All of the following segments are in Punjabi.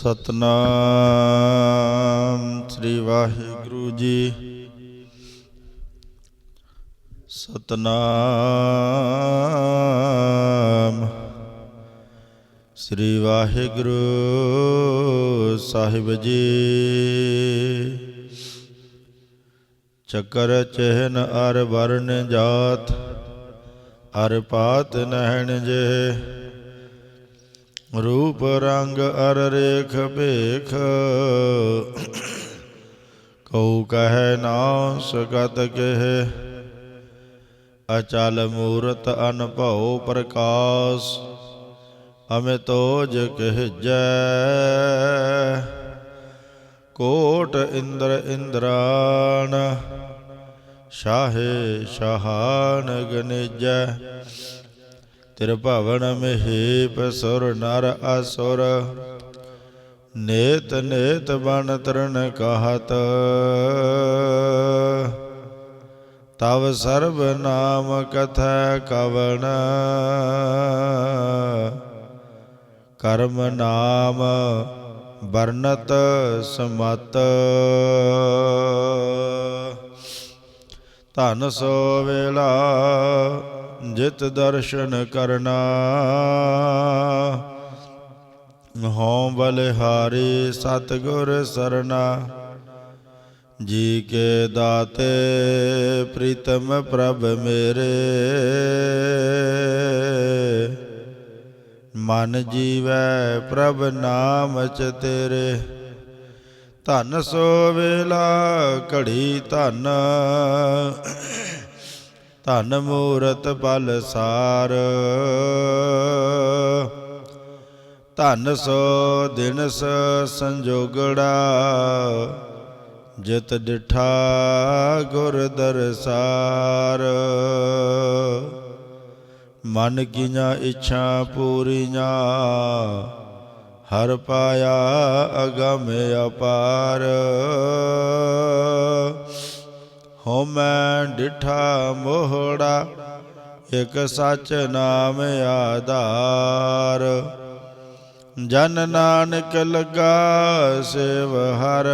ਸਤਨਾਮ ਸ੍ਰੀ ਵਾਹਿਗੁਰੂ ਜੀ। ਸਤਨਾਮ ਸ੍ਰੀ ਵਾਹਿਗੁਰੂ ਸਾਹਿਬ ਜੀ। ਚੱਕਰ ਚਹਿਨ ਅਰ ਵਰਨ ਜਾਤ, ਅਰ ਪਾਤ ਨਹਿਣ ਜੇ। ਰੂਪ ਰੰਗ ਅਰ ਰੇਖ ਭੇਖ। ਕਉ ਕਹੈ ਨਾ ਸਕਤ ਕਹਿ। ਅਚਲ ਮੂਰਤ ਅਨਭਉ ਪ੍ਰਕਾਸ਼, ਅਮਿਤੋਜ ਕਹਿਜੈ। ਕੋਟ ਇੰਦਰ ਇੰਦਰਾਨ, ਸ਼ਾਹੇ ਸ਼ਹਾਨ ਗਨਿਜੈ ਤਿਰ ਭਵਨ ਮਹੀਪ ਸੁਰ ਨਰ ਅਸੁਰ, ਨੇਤ ਨੇਤ ਬਨ ਤਰਨ ਕਹਤ। ਤਵ ਸਰਬ ਨਾਮ ਕਥੈ ਕਵਣ, ਕਰਮ ਨਾਮ ਵਰਨਤ ਸਮਤ। ਧਨ ਸੋ ਵੇਲਾ, ਜਿਤ ਦਰਸ਼ਨ ਕਰਨਾ। ਹਉ ਬਲਿਹਾਰੀ ਸਤਿਗੁਰ ਸਰਨਾ, ਜੀ ਕੇ ਦਾਤੇ ਪ੍ਰੀਤਮ ਪ੍ਰਭ ਮੇਰੇ। ਮਨ ਜੀਵੈ ਪ੍ਰਭ ਨਾਮ ਚ ਤੇਰੇ ਧਨ ਸੋ ਵੇਲਾ ਘੜੀ ਧਨ। ਧਨ ਮੂਰਤ ਬਲ ਸਾਰ। ਧਨ ਸੋ ਦਿਨਸ ਸੰਜੋਗੜਾ, ਜਿਤ ਡਿਠਾ ਗੁਰ ਦਰਸਾਰ। ਮਨ ਕੀਆਂ ਇੱਛਾ ਪੂਰੀਆਂ ਹਰ ਪਾਇਆ ਅਗਮ ਅਪਾਰ। ਹੋ ਡਿਠਾ ਮੋਹੜਾ, ਇਕ ਸੱਚ ਨਾਮ ਆਧਾਰ। ਜਨ ਨਾਨਕ ਲਗਾ ਸੇਵ ਹਰ।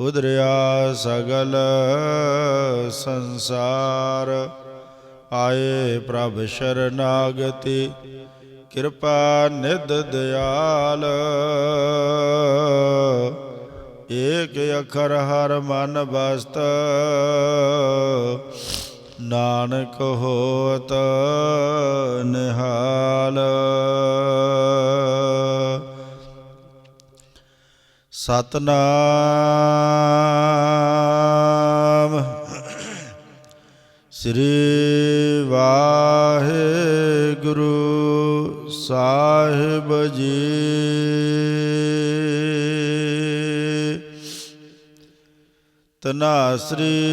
ਉਦਰਿਆ ਸਗਲ ਸੰਸਾਰ। ਆਏ ਪ੍ਰਭ ਸ਼ਰਨਾਗਤੀ ਕਿਰਪਾ ਨਿਧ ਦਿਆਲ। ਏਕ ਅਖਰ ਹਰ ਮਨ ਬਸਤ ਨਾਨਕ ਹੋਤ ਨਿਹਾਲ। ਸਤਨਾਮ। ਜੀ। ਤਨਾਸਰੀ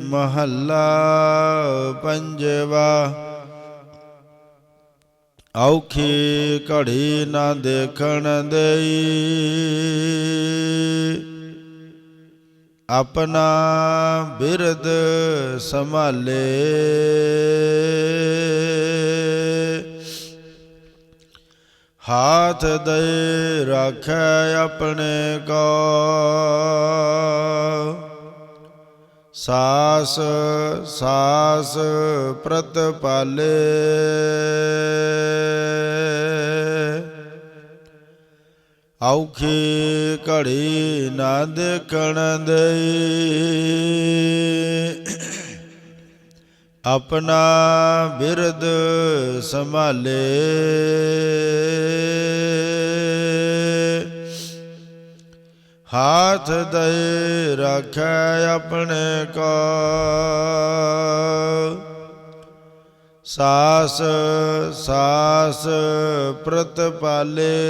ਮਹੱਲਾ ਪੰਜਵਾ। ਔਖੀ ਘੜੀ ਨਾ ਦੇਖਣ ਦੇਈ। ਆਪਣਾ ਬਿਰਦ ਸੰਭਾਲੇ। ਹਾਥ ਦੇ ਰੱਖੈ ਆਪਣੇ ਕੋ। ਸਾਸ ਸਾਸ ਪ੍ਰਤਪਾਲੇ ਔਖੀ ਘੜੀ ਨਾ ਦੇਖਣ ਦੇਈ। ਆਪਣਾ ਬਿਰਦ ਸੰਭਾਲੇ। ਹਾਥ ਦੇ ਰੱਖੈ ਆਪਣੇ ਕੋ। ਸਾਸ ਸਾਸ ਪ੍ਰਤਪਾਲੇ।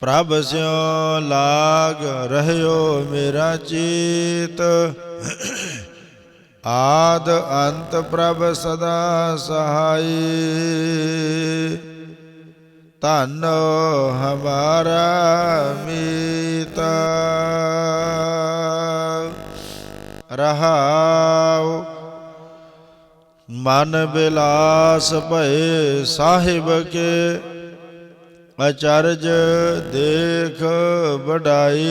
ਪ੍ਰਭ ਸਿਉ ਲਾਗ ਰਹਿਓ ਮੇਰਾ ਚੀਤ। ਆਦ ਅੰਤ ਪ੍ਰਭ ਸਦਾ ਸਹਾਈ। ਧਨ ਹਮਾਰਾ ਮੀਤ। ਰਹਾਉ। ਮਨ ਬਿਲਾਸ ਭਏ ਸਾਹਿਬ ਕੇ। ਅਚਰਜ ਦੇਖ ਵਡਾਈ।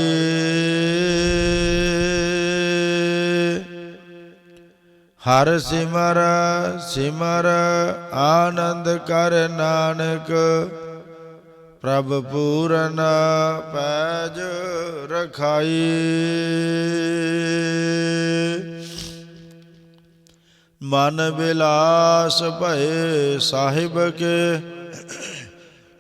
ਹਰ ਸਿਮਰ ਸਿਮਰ ਆਨੰਦ ਕਰ ਨਾਨਕ, ਪ੍ਰਭ ਪੂਰਨ ਪੈਜ ਰਖਾਈ। ਮਨ ਬਿਲਾਸ ਭਏ ਸਾਹਿਬ ਕੇ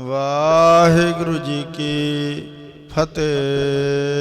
ਵਾਹਿਗੁਰੂ ਜੀ ਕੀ ਫਤਿਹ।